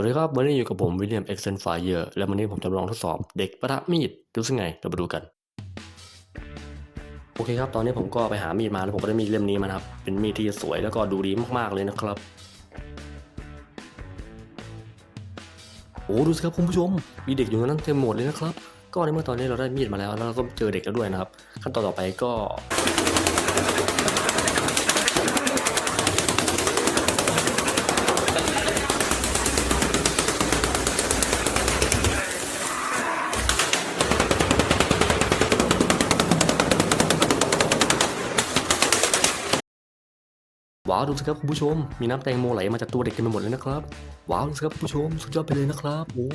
วัสดีครับวันนี้อยู่กับผมวิลเลียมเอ็กเซนไฟเออร์และวันนี้ผมจะลองทดสอบเด็กประทะมีดดูสิไงเราไปดูกัน โอเคครับ ตอนนี้ผมก็ไปหามีดมาแล้วผมก็ได้มีดเล่มนี้มานะครับ เป็นมีดที่สวยแล้วก็ดูดีมากๆเลยนะครับ โอ้ดูสิครับคุณผู้ชม มีเด็กอยู่ในนั้นเต็มหมดเลยนะครับ ก็ในเมื่อตอนนี้เราได้มีดมาแล้วแล้วเราก็เจอเด็กแล้วด้วยนะครับ ขั้นตอนต่อไปก็ ว้าวดูสิครับคุณผู้ชม มีน้ำแตงโมไหลมาจากตัวเด็กเต็มไปหมดเลยนะครับ ว้าวดูสิครับคุณผู้ชม สุดยอดไปเลยนะครับโอ้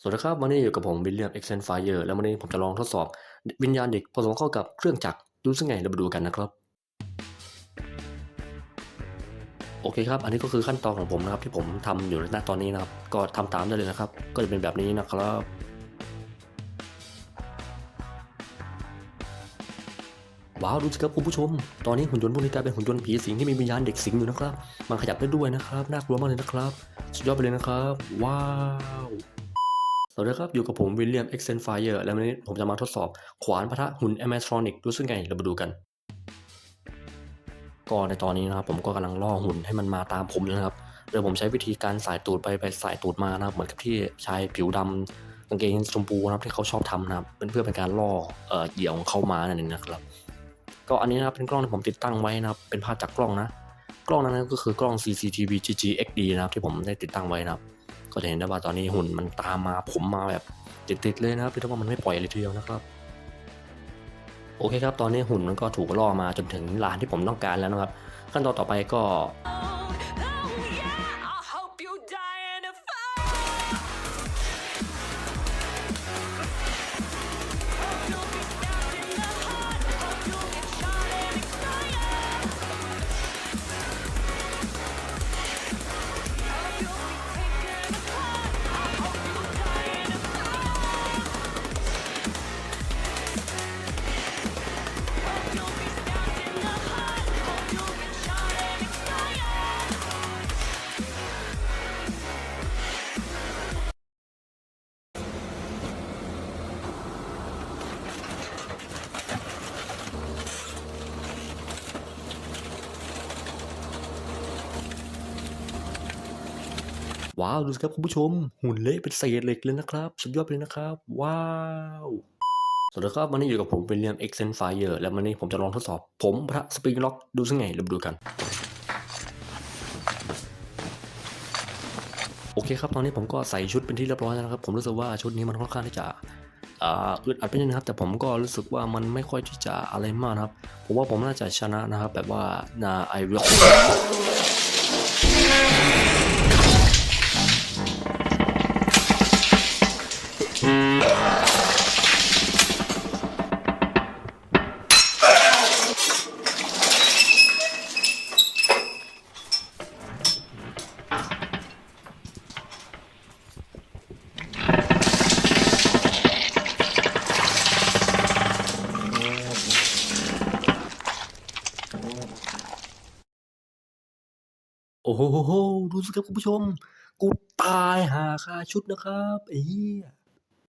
สวัสดีครับวันนี้อยู่กับผมวิลเลียมเอ็กเซนไฟเออร์แล้ววันนี้ผมจะลองทดสอบ วิญญาณเด็กผสมเข้ากับเครื่องจักรดูสิไงเราไปดูกันนะครับ โอเคครับ อันนี้ก็คือขั้นตอนของผมนะครับที่ผมทำอยู่ณตอนนี้นะครับ ก็ทำตามได้เลยนะครับ ก็จะเป็นแบบนี้นะครับ ว้าวดูสิครับคุณผู้ชม ตอนนี้หุ่นยนต์พวกนี้กลายเป็นหุ่นยนต์ผีสิงที่มีวิญญาณเด็กสิงอยู่นะครับ มันขยับได้ด้วยนะครับ น่ากลัวมากเลยนะครับ สุดยอดไปเลยนะครับ ว้าวสวัสดีครับ อยู่กับผมวิลเลียมเอ็กเซนไฟเออร์และวันนี้ผมจะมาทดสอบขวานพะทะหุ่นแอม t ทรอนิกรู้สึกไง เรามาดูกัน ก็ในตอนนี้นะครับผมก็กำลังล่อหุ่นให้มันมาตามผมนะครับโดยผมใช้วิธีการสายตูดไปไปสายตูดมานะครับ เหมือนกับที่ชายผิวดำกางเกงชมพูนะครับที่เขาชอบทำนะครับเป็นเพื่อเป็นการล่อเอ่อเหยี่ยวของเข้ามานั่นเองนะครับ ก็อันนี้นะครับเป็นกล้องที่ผมติดตั้งไว้นะครับเป็นภาพจากกล้องนะ กล้องนั้นก็คือกล้อง CCTV GG XD นะครับที่ผมได้ติดตั้งไว้นะครับก็จะเห็นได้ว่าตอนนี้หุ่นมันตามมาผมมาแบบติดๆเลยนะครับเรียกว่ามันไม่ปล่อยเลยทีเดียวนะครับโอเคครับ ตอนนี้หุ่นมันก็ถูกล่อมาจนถึงลานที่ผมต้องการแล้วนะครับ ขั้นตอนต่อไปก็ ว้าว ดูสิครับคุณผู้ชม หุ่นเละเป็นเศษเหล็กเลยนะครับ สุดยอดเลยนะครับ ว้าวสวัสดีครับวันนี้อยู่กับผมเป็นเรียมเอ็กเซนไฟเออร์และวันนี้ผมจะลองทดสอบ ผมพระสปริงล็อกดูสังไงเราดูกัน โอเคครับ ตอนนี้ผมก็ใส่ชุดเป็นที่เรียบร้อยแล้วนะครับ ผมรู้สึกว่าชุดนี้มันค่อนข้างที่จะอึดอัดไปนิดนึงนะครับ แต่ผมก็รู้สึกว่ามันไม่ค่อยที่จะอะไรมากนะครับ ผมว่าผมน่าจะชนะนะครับ แบบว่านาไอวิล โอ้โหดูสิครับคุณผู้ชม กูตายหาคาชุดนะครับไอ้เหี้ย